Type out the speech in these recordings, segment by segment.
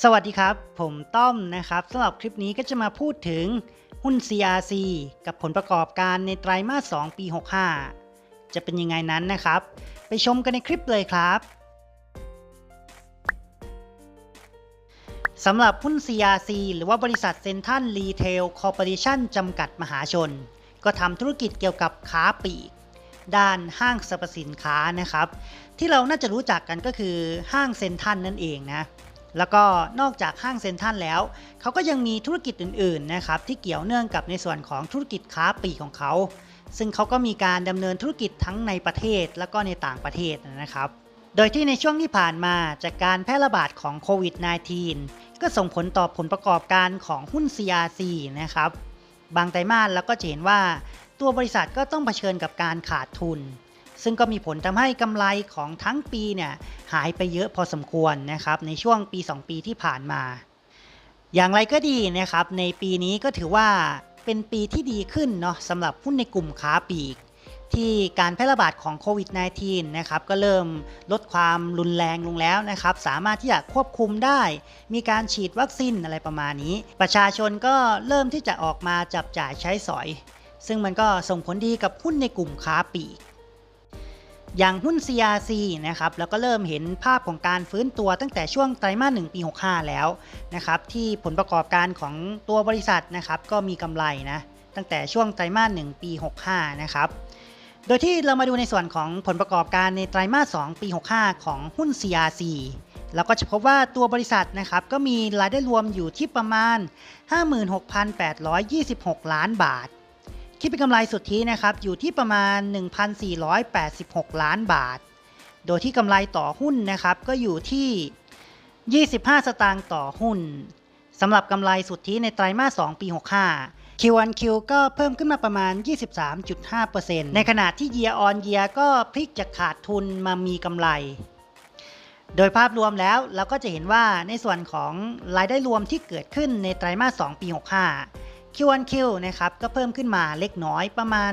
สวัสดีครับ ผมต้อมนะครับสำหรับคลิปนี้ก็จะมาพูดถึงหุ้น CRC กับผลประกอบการในไตรมาส 2 ปี 65 จะเป็นยังไงนั้นนะครับ ไปชมกันในคลิปเลยครับสำหรับหุ้น CRC หรือว่าบริษัทเซนทันรีเทลคอร์ปอเรชั่นจำกัดมหาชน ก็ทำธุรกิจเกี่ยวกับค้าปลีก ด้านห้างสรรพสินค้านะครับ ที่เราน่าจะรู้จักกันก็คือห้างเซนทันนั่นเองนะ แล้วก็นอกจากห้างเซ็นทรัลแล้ว เขาก็ยังมีธุรกิจอื่นๆนะครับที่เกี่ยวเนื่องกับในส่วนของธุรกิจค้าปลีกของเขา ซึ่งเขาก็มีการดำเนินธุรกิจทั้งในประเทศแล้วก็ในต่างประเทศนะครับ โดยที่ในช่วงที่ผ่านมาจากการแพร่ระบาดของโควิด -19 ก็ส่งผลต่อผลประกอบการของหุ้น CRC นะครับ บางไตรมาสแล้วก็จะเห็นว่า ตัวบริษัทก็ต้องเผชิญกับการขาดทุน ซึ่งก็มีผลทำให้กำไรของทั้งปีเนี่ยหายไปเยอะพอสมควรนะครับในช่วงปี 2 ปีที่ผ่านมา อย่างไรก็ดีนะครับในปีนี้ก็ถือว่าเป็นปีที่ดีขึ้นเนาะสำหรับหุ้นในกลุ่มค้าปลีก ที่การแพร่ระบาดของโควิด -19 นะครับก็เริ่มลดความรุนแรงลงแล้วนะครับ สามารถที่จะควบคุมได้ มีการฉีดวัคซีนอะไรประมาณนี้ ประชาชนก็เริ่มที่จะออกมาจับจ่ายใช้สอย ซึ่งมันก็ส่งผลดีกับหุ้นในกลุ่มค้าปลีก อย่างหุ้น CRC นะครับแล้วก็เริ่มเห็นภาพของการฟื้นตัวตั้งแต่ช่วงไตรมาส1ปี 65 แล้วนะครับที่ผลประกอบการของตัวบริษัทนะครับก็มีกำไรนะตั้งแต่ช่วงไตรมาส1ปี 65 นะครับโดยที่เรามาดูในส่วนของผลประกอบการในไตรมาส2ปี 65 ของหุ้น CRC เราก็จะพบว่าตัวบริษัทนะครับก็มีรายได้รวมอยู่ที่ประมาณ 56,826 ล้านบาท คิดเป็นกำไรสุทธินะครับอยู่ที่ประมาณ 1,486 ล้านบาท โดยที่กำไรต่อหุ้นนะครับก็อยู่ที่ 25 สตางค์ต่อหุ้นสำหรับกำไรสุทธิในไตรมาส 2 ปี 65 Q1Q ก็เพิ่มขึ้นมาประมาณ 23.5%ในขณะที่ Year on Year ก็พลิกจากขาดทุนมามีกำไร โดยภาพรวมแล้วเราก็จะเห็นว่าในส่วนของรายได้รวมที่เกิดขึ้นในไตรมาส 2 ปี 65 Q1Q นะครับก็เพิ่มขึ้นมาเล็กน้อยประมาณ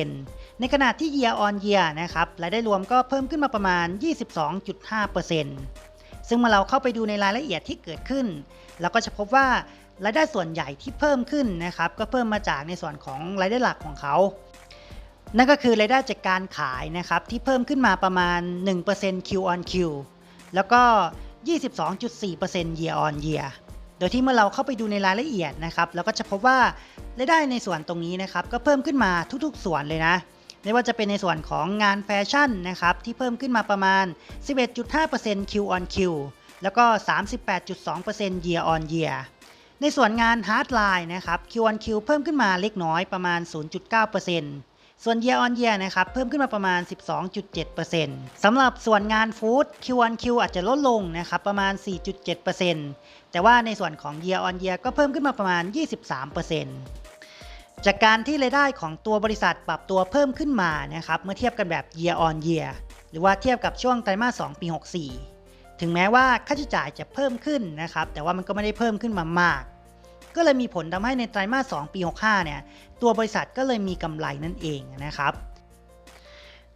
1%ในขณะที่ Year on Year นะครับรายได้รวมก็เพิ่มขึ้นมาประมาณ 22.5%ซึ่งเมื่อเราเข้าไปดูในรายละเอียดที่เกิดขึ้น เราก็จะพบว่ารายได้ส่วนใหญ่ที่เพิ่มขึ้นนะครับก็เพิ่มมาจากในส่วนของรายได้หลักของเขานั่นก็คือรายได้จากการขายนะครับที่เพิ่มขึ้นมาประมาณ 1% Q on Q แล้วก็ 22.4% Year on Year ดยที่เมื่อเราเข้าไปดูในรายละเอียดนะครับเราก็จะพบว่ารายได้ในส่วนตรงนี้นะครับก็เพิ่มขึ้นมาทุกๆ ส่วนเลยนะไม่ว่าจะเป็นในส่วนของงานแฟชั่นนะครับที่เพิ่มขึ้นมาประมาณ 11.5% Q on Q แล้วก็ 38.2% Year on Year ในส่วนงาน Hard Line นะครับ Q on Q เพิ่มขึ้นมาเล็กน้อยประมาณ 0.9% ส่วน Year on Year นะครับ เพิ่มขึ้นมาประมาณ 12.7%สำหรับส่วนงาน Food Q on Q อาจจะลดลงนะครับ ประมาณ 4.7%แต่ว่าในส่วนของ Year on Year ก็เพิ่มขึ้นมาประมาณ 23%จากการที่รายได้ของตัวบริษัทปรับตัวเพิ่มขึ้นมานะครับ เมื่อเทียบกันแบบ Year on Year หรือว่าเทียบกับช่วงไตรมาส 2 ปี 64 ถึงแม้ว่าค่าใช้จ่ายจะเพิ่มขึ้นนะครับ แต่ว่ามันก็ไม่ได้เพิ่มขึ้นมามาก ก็เลยมีผลทำให้ในไตรมาส 2 ปี 65 เนี่ย ตัวบริษัทก็เลยมีกำไรนั่นเองนะครับ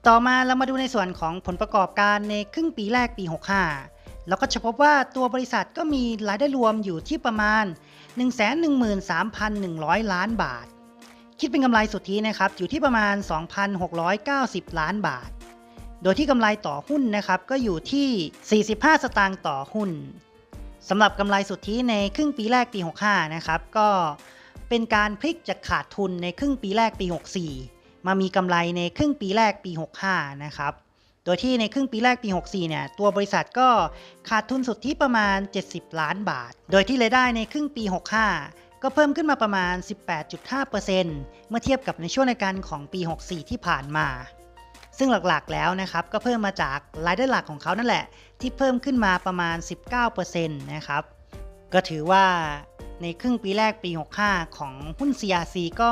ต่อมาเรามาดูในส่วนของผลประกอบการในครึ่งปีแรกปี 65 เราก็จะพบว่าตัวบริษัทก็มีรายได้รวมอยู่ที่ประมาณ 113,100 ล้านบาท คิดเป็นกำไรสุทธินะครับอยู่ที่ประมาณ 2,690 ล้านบาท โดยที่กำไรต่อหุ้นนะครับก็อยู่ที่ 45 สตางค์ต่อหุ้น สำหรับกำไรสุทธิในครึ่งปีแรกปี 65 นะครับ ก็เป็นการพลิกจากขาดทุนในครึ่งปีแรกปี 64 มามีกำไรในครึ่งปีแรกปี 65 นะครับ โดยที่ในครึ่งปีแรกปี 64 เนี่ย ตัวบริษัทก็ขาดทุนสุทธิประมาณ 70 ล้านบาท โดยที่รายได้ในครึ่งปี 65 ก็เพิ่มขึ้นมาประมาณ 18.5%เมื่อเทียบกับในช่วงในการของปี 64 ที่ผ่านมา ซึ่งหลักๆแล้วนะครับ ก็เพิ่มมาจากรายได้หลักของเขานั่นแหละ ที่เพิ่มขึ้นมาประมาณ 19%นะครับ ก็ถือว่าในครึ่งปีแรกปี 65 ของหุ้น CRC ก็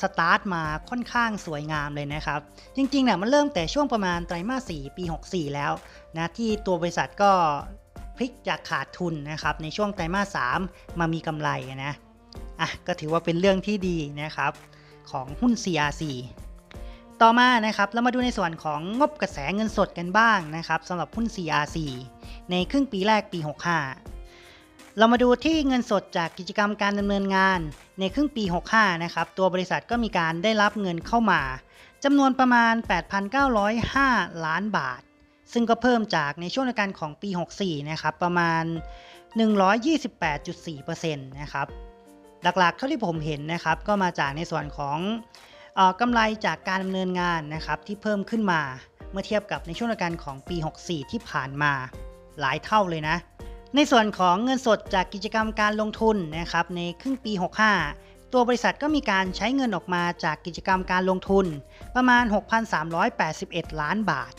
สตาร์ทมาค่อนข้างสวยงามเลยนะครับ จริงๆเนี่ยมันเริ่มแต่ช่วงประมาณไตรมาส 4 ปี 64 แล้วนะที่ตัวบริษัทก็พลิกจากขาดทุนนะครับในช่วงไตรมาส 3 มามีกำไรนะอะก็ถือว่าเป็นเรื่องที่ดีนะครับของหุ้น CRC ต่อมานะครับเรามาดูในส่วนของงบกระแสเงินสดกันบ้างนะครับสำหรับหุ้น CRC ในครึ่งปีแรกปี 65 เรามาดูที่เงินสดจากกิจกรรมการดำเนินงาน ในครึ่งปี 65 นะครับตัวบริษัทก็มีการได้รับเงินเข้ามาจำนวนประมาณ 8,905 ล้านบาท ซึ่งก็เพิ่มจากในช่วงเดียวกันของปี 64 นะครับประมาณ 128.4%นะครับหลักๆเท่าที่ผมเห็นนะครับก็มาจากในส่วนของ กำไรจากการดำเนินงานนะครับที่เพิ่มขึ้นมา เมื่อเทียบกับในช่วงเดียวกันของปี 64 ที่ผ่านมา หลายเท่าเลยนะ ในส่วนของเงินสดจากกิจกรรมการลงทุนนะครับในครึ่งปี 65 ตัวบริษัทก็มีการใช้เงินออกมาจากกิจกรรมการลงทุนประมาณ 6,381 ล้านบาท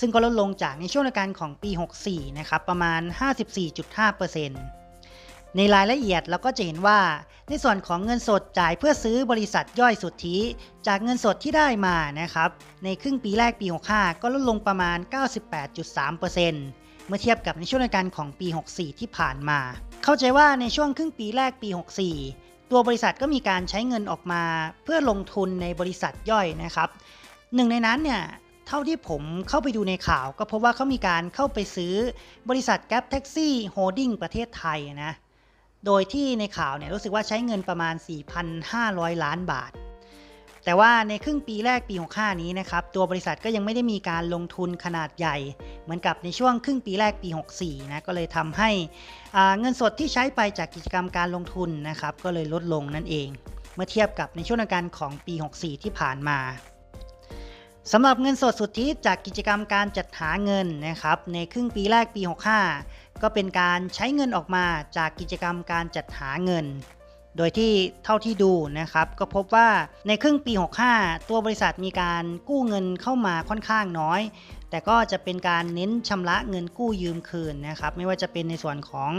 ซึ่งก็ลดลงจากในช่วงเดียวกันของปี 64 นะครับประมาณ 54.5% ในรายละเอียดเราก็จะเห็นว่า ในส่วนของเงินสดจ่ายเพื่อซื้อบริษัทย่อยสุทธิ จากเงินสดที่ได้มานะครับในครึ่งปีแรกปี 65 ก็ลดลงประมาณ 98.3%เมื่อเทียบกับในช่วงเดียวกันของปี 64 ที่ผ่านมา เข้าใจว่าในช่วงครึ่งปีแรกปี 64 ตัวบริษัทก็มีการใช้เงินออกมาเพื่อลงทุนในบริษัทย่อยนะครับหนึ่งในนั้นเนี่ยเท่าที่ผมเข้าไปดูในข่าวก็พบว่าเขามีการเข้าไปซื้อบริษัทแก๊ปแท็กซี่โฮดดิ้งประเทศไทยนะ โดยที่ในข่าวเนี่ยรู้สึกว่าใช้เงินประมาณ 4,500 ล้านบาท แต่ว่าในครึ่งปีแรกปี 65 นี้นะครับ ตัวบริษัทก็ยังไม่ได้มีการลงทุนขนาดใหญ่ เหมือนกับในช่วงครึ่งปีแรกปี 64 นะ ก็เลยทำให้เงินสดที่ใช้ไปจากกิจกรรมการลงทุนนะครับ ก็เลยลดลงนั่นเอง เมื่อเทียบกับในช่วงกันของปี 64 ที่ผ่านมา สำหรับเงินสดสุทธิจากกิจกรรมการจัดหาเงินนะครับในครึ่งปีแรกปี 65 ก็เป็นการใช้เงินออกมาจากกิจกรรมการจัดหาเงิน โดยที่เท่าที่ดูนะครับ ก็พบว่าในครึ่งปี 65 ตัวบริษัทมีการกู้เงินเข้ามาค่อนข้างน้อย แต่ก็จะเป็นการเน้นชำระเงินกู้ยืมคืนนะครับ ไม่ว่าจะเป็นในส่วนของ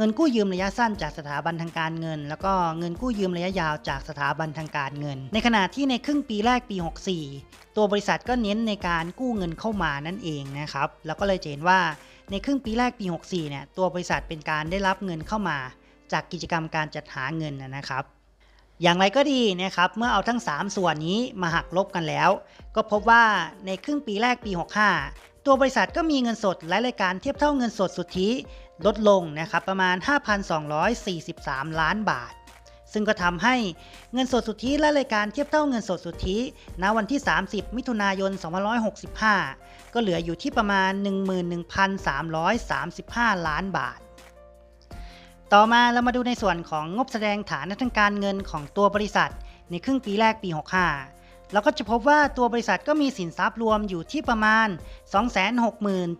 เงินกู้ยืมระยะสั้นจากสถาบันทางการเงิน แล้วก็เงินกู้ยืมระยะยาวจากสถาบันทางการเงิน ในขณะที่ในครึ่งปีแรกปี 64 ตัวบริษัทก็เน้นในการกู้เงินเข้ามานั่นเองนะครับแล้วก็เลยเห็นว่าในครึ่งปีแรกปี 64 เนี่ยตัวบริษัทเป็นการได้รับเงินเข้ามา จากกิจกรรมการจัดหาเงินนะนะครับอย่างไรก็ดีนะครับเมื่อเอาทั้ง 3 ส่วนนี้มาหักลบกันแล้ว ก็พบว่าในครึ่งปีแรกปี 65 ตัวบริษัทก็มีเงินสดและรายการเทียบเท่าเงินสดสุทธิ ลดลงนะครับประมาณ 5,243 ล้านบาท ซึ่งก็ทำให้เงินสดสุทธิและรายการเทียบเท่าเงินสดสุทธิณวันที่ 30 มิถุนายน 2565 ก็เหลืออยู่ที่ประมาณ 11,335 ล้านบาท ต่อมาเรามาดูในส่วนของงบแสดงฐานะทางการเงินของตัวบริษัท ในครึ่งปีแรกปี 65เราก็จะพบว่าตัวบริษัทก็มีสินทรัพย์รวมอยู่ที่ประมาณ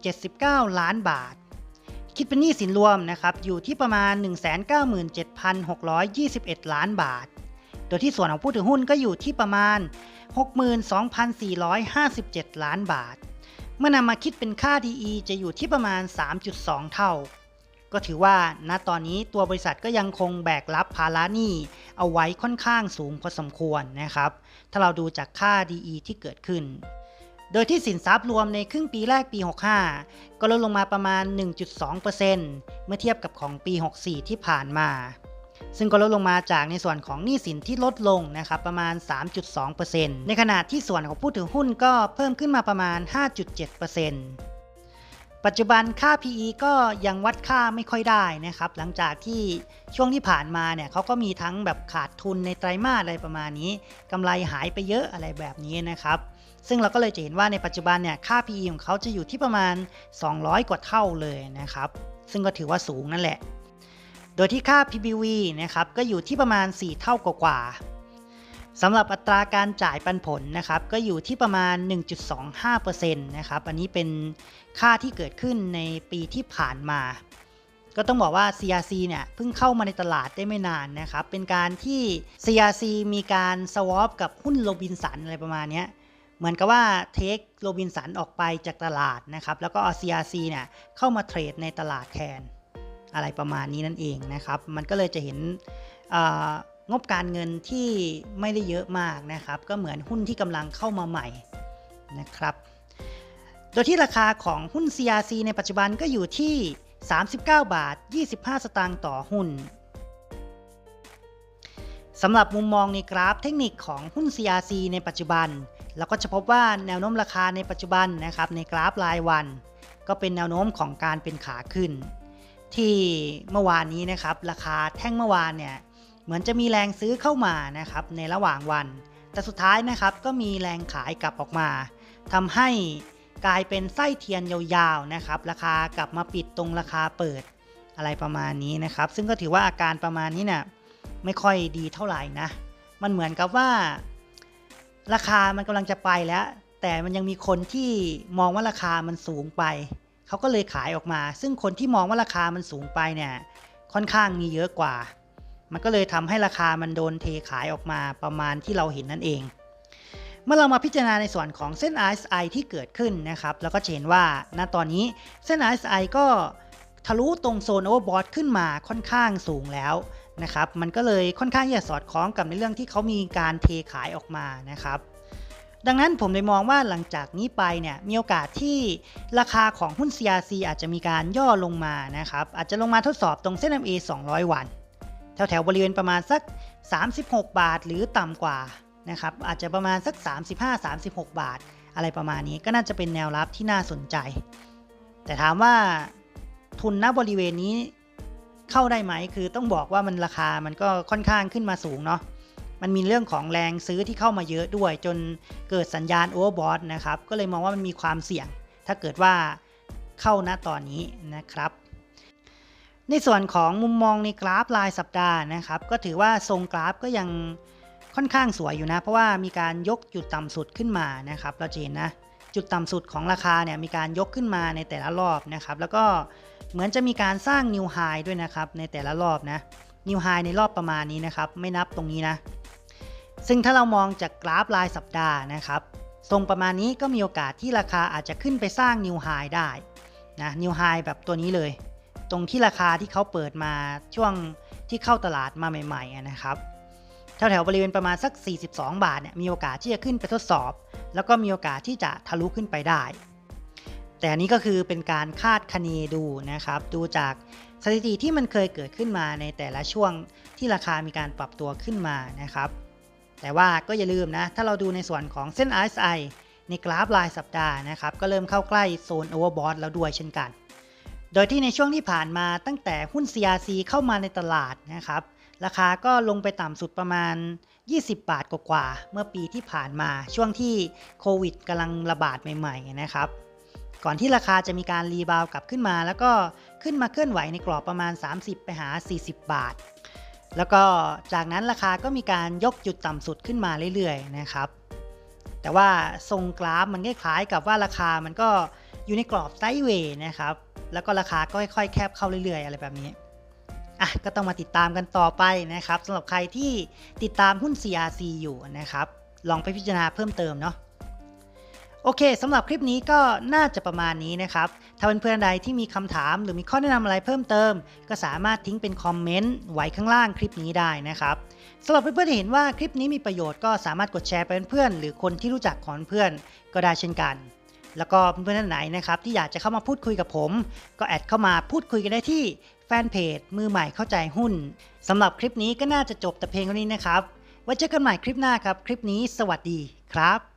260,079 ล้านบาท คิดเป็นหนี้สินรวมนะครับอยู่ที่ประมาณ 197,621 ล้านบาท โดยที่ส่วนของผู้ถือหุ้นก็อยู่ที่ประมาณ 62,457 ล้านบาท เมื่อนำมาคิดเป็นค่า DE จะอยู่ที่ประมาณ 3.2 เท่า ก็ถือว่าณตอนนี้ตัวบริษัทก็ยังคงแบกรับภาระหนี้เอาไว้ค่อนข้างสูงพอสมควรนะครับ ถ้าเราดูจากค่า DE ที่เกิดขึ้น โดยที่สินทรัพย์รวมในครึ่งปีแรกปี 65 ก็ลดลงมาประมาณ 1.2%เมื่อเทียบกับของปี 64 ที่ผ่านมา ซึ่งก็ลดลงมาจากในส่วนของหนี้สินที่ลดลงนะครับประมาณ 3.2%ในขณะที่ส่วนของผู้ถือหุ้นก็เพิ่มขึ้นมาประมาณ 5.7%ปัจจุบันค่า PE ก็ยังวัดค่าไม่ค่อยได้นะครับ หลังจากที่ช่วงที่ผ่านมาเนี่ยเขาก็มีทั้งแบบขาดทุนในไตรมาสอะไรประมาณนี้กำไรหายไปเยอะอะไรแบบนี้นะครับ ซึ่งเราก็เลยจะเห็นว่าในปัจจุบันเนี่ยค่า PE ของเขาจะอยู่ที่ประมาณ 200 กว่าเท่าเลยนะครับ ซึ่งก็ถือว่าสูงนั่นแหละ โดยที่ค่า PBV นะครับก็อยู่ที่ประมาณ 4 เท่ากว่าสำหรับอัตราการจ่ายปันผลนะครับก็อยู่ที่ประมาณ 1.25%นะครับอันนี้เป็นค่าที่เกิดขึ้นในปีที่ผ่านมา ก็ต้องบอกว่า CRC เนี่ยเพิ่งเข้ามาในตลาดได้ไม่นานนะครับเป็นการที่ CRC มีการสวอปกับหุ้นโรบินสันอะไรประมาณเนี้ย เหมือนกับว่าเทคโรบินสันออกไปจากตลาดนะครับ แล้วก็เอา CRC เนี่ยเข้ามาเทรดในตลาดแทนอะไรประมาณนี้นั่นเองนะครับ มันก็เลยจะเห็นงบการเงินที่ไม่ได้เยอะมากนะครับ ก็เหมือนหุ้นที่กำลังเข้ามาใหม่นะครับ โดยที่ราคาของหุ้น CRC ในปัจจุบันก็อยู่ที่ 39 บาท 25 สตางค์ต่อหุ้นสำหรับมุมมองในกราฟเทคนิคของหุ้น CRC ในปัจจุบัน เราก็จะพบว่าแนวโน้มราคาในปัจจุบันนะครับในกราฟรายวัน ก็เป็นแนวโน้มของการเป็นขาขึ้น ที่เมื่อวานนี้นะครับราคาแท่งเมื่อวานเนี่ยเหมือนจะมีแรงซื้อเข้ามานะครับในระหว่างวัน แต่สุดท้ายนะครับก็มีแรงขายกลับออกมาทำให้กลายเป็นไส้เทียนยาวๆนะครับราคากลับมาปิดตรงราคาเปิดอะไรประมาณนี้นะครับ ซึ่งก็ถือว่าอาการประมาณนี้เนี่ยไม่ค่อยดีเท่าไหร่นะ มันเหมือนกับว่า ราคามันกำลังจะไปแล้ว แต่มันยังมีคนที่มองว่าราคามันสูงไป เขาก็เลยขายออกมา ซึ่งคนที่มองว่าราคามันสูงไปเนี่ยค่อนข้างมีเยอะกว่า มันก็เลยทำให้ราคามันโดนเทขายออกมาประมาณที่เราเห็นนั่นเอง เมื่อเรามาพิจารณาในส่วนของเส้น RSI ที่เกิดขึ้นนะครับแล้วก็เห็นว่าณตอนนี้เส้น RSI ก็ทะลุตรงโซน overbought ขึ้นมาค่อนข้างสูงแล้ว นะครับ มันก็เลยค่อนข้างที่จะสอดคล้องกับในเรื่องที่เขามีการเทขายออกมานะครับ ดังนั้นผมเลยมองว่าหลังจากนี้ไปเนี่ยมีโอกาสที่ราคาของหุ้น CRC อาจจะมีการย่อลงมานะครับ อาจจะลงมาทดสอบตรงเส้น MA 200 วัน แถวๆบริเวณประมาณสัก 36 บาทหรือต่ำกว่านะครับ อาจจะประมาณสัก 35-36 บาท อะไรประมาณนี้ก็น่าจะเป็นแนวรับที่น่าสนใจ แต่ถามว่าทุนณบริเวณนี้ เข้าได้ไหมคือต้องบอกว่ามันราคามันก็ค่อนข้างขึ้นมาสูงเนาะมันมีเรื่องของแรงซื้อที่เข้ามาเยอะด้วย จนเกิดสัญญาณโอเวอร์บอทนะครับก็เลยมองว่ามันมีความเสี่ยง ถ้าเกิดว่าเข้าณตอนนี้นะครับ ในส่วนของมุมมองในกราฟรายสัปดาห์นะครับ ก็ถือว่าทรงกราฟก็ยังค่อนข้างสวยอยู่นะ เพราะว่ามีการยกจุดต่ำสุดขึ้นมานะครับเราจะเห็นนะจุดต่ำสุดของราคาเนี่ยมีการยกขึ้นมาในแต่ละรอบนะครับ แล้วก็ เหมือนจะมีการสร้างนิวไฮด้วยนะครับในแต่ละรอบนะนิวไฮในรอบประมาณนี้นะครับ ไม่นับตรงนี้นะ ซึ่งถ้าเรามองจากกราฟรายสัปดาห์นะครับทรงประมาณนี้ก็มีโอกาสที่ราคาอาจจะขึ้นไปสร้างนิวไฮได้นะนิวไฮแบบตัวนี้เลย ตรงที่ราคาที่เขาเปิดมาช่วงที่เข้าตลาดมาใหม่ๆนะครับแถวๆบริเวณประมาณสัก 42 บาทเนี่ยมีโอกาสที่จะขึ้นไปทดสอบ แล้วก็มีโอกาสที่จะทะลุขึ้นไปได้ แต่อันนี้ก็คือเป็นการคาดคะเนดูนะครับ ดูจากสถิติที่มันเคยเกิดขึ้นมาในแต่ละช่วงที่ราคามีการปรับตัวขึ้นมานะครับ แต่ว่าก็อย่าลืมนะ ถ้าเราดูในส่วนของเส้น RSI ในกราฟรายสัปดาห์นะครับ ก็เริ่มเข้าใกล้โซน overbought แล้วด้วยเช่นกัน โดยที่ในช่วงที่ผ่านมาตั้งแต่หุ้น CRC เข้ามาในตลาดนะครับ ราคาก็ลงไปต่ำสุดประมาณ 20 บาทกว่าๆเมื่อปีที่ผ่านมาช่วงที่โควิดกำลังระบาดใหม่ ๆ นะครับ ก่อนที่ราคาจะมีการรีบาวกลับขึ้นมา แล้วก็ขึ้นมาเคลื่อนไหวในกรอบประมาณ 30 ไปหา 40 บาท แล้วก็จากนั้นราคาก็มีการยกจุดต่ำสุดขึ้นมาเรื่อยๆนะครับ แต่ว่าทรงกราฟมันคล้ายๆกับว่าราคามันก็อยู่ในกรอบไซด์เวย์นะครับ แล้วก็ราคาก็ค่อยๆแคบเข้าเรื่อยๆ อะไรแบบนี้อะก็ต้องมาติดตามกันต่อไปนะครับสำหรับใครที่ติดตามหุ้น CRC อยู่นะครับ ลองไปพิจารณาเพิ่มเติมเนาะ โอเคสำหรับคลิปนี้ก็น่าจะประมาณนี้นะครับ ถ้าเพื่อนๆใดที่มีคำถามหรือมีข้อแนะนำอะไรเพิ่มเติม ก็สามารถทิ้งเป็นคอมเมนต์ไว้ข้างล่างคลิปนี้ได้นะครับสำหรับเพื่อนๆที่เห็นว่าคลิปนี้มีประโยชน์ก็สามารถกดแชร์ไปเพื่อนๆหรือคนที่รู้จักของเพื่อนก็ได้เช่นกัน แล้วก็เพื่อนๆท่านไหนนะครับที่อยากจะเข้ามาพูดคุยกับผม ก็แอดเข้ามาพูดคุยกันได้ที่แฟนเพจมือใหม่เข้าใจหุ้นสำหรับคลิปนี้ก็น่าจะจบแต่เพียงเท่านี้นะครับไว้เจอกันใหม่คลิปหน้าครับ คลิปนี้สวัสดีครับ